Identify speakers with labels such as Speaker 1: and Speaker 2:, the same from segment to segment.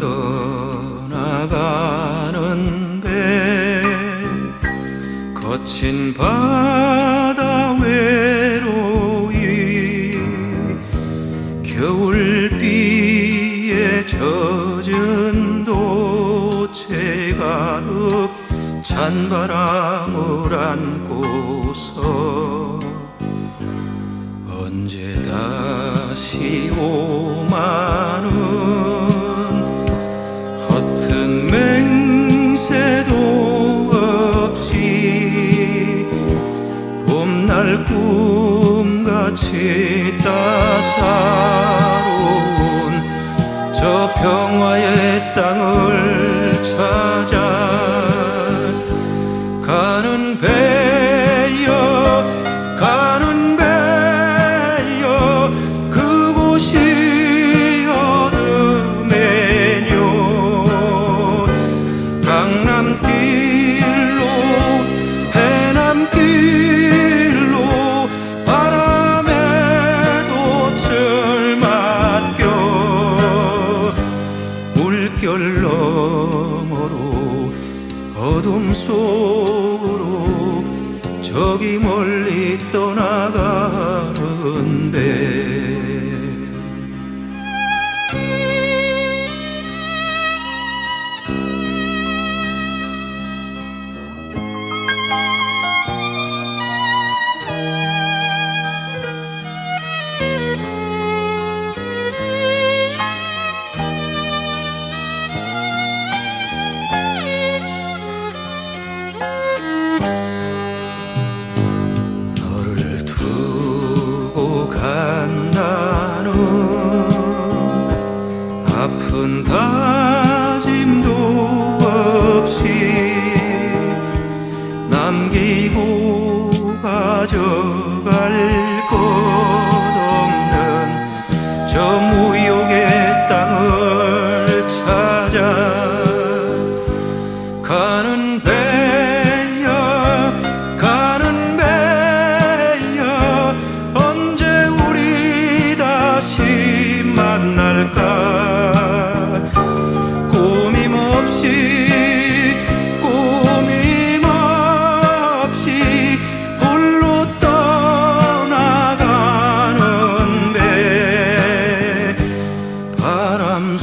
Speaker 1: 떠나가는 배 거친 바다 외로이 겨울비에 젖은 도체 가득 찬바람을 안고서 꿈같이 따사로운 저 평화의 땅을 저기 멀리 떠나가는데 아픈 다짐도 없이 남기고 가져갈 것 없는 저 무욕의 땅을 찾아 가는 배야 가는 배야 언제 우리 다시 만날까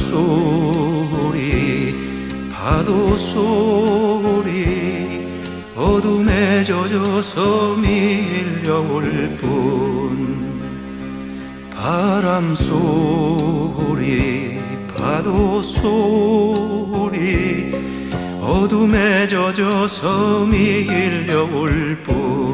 Speaker 1: 소리 파도 소리 어둠에 젖어서 밀려올 뿐. 바람 소리 파도 소리 어둠에 젖어서 밀려올 뿐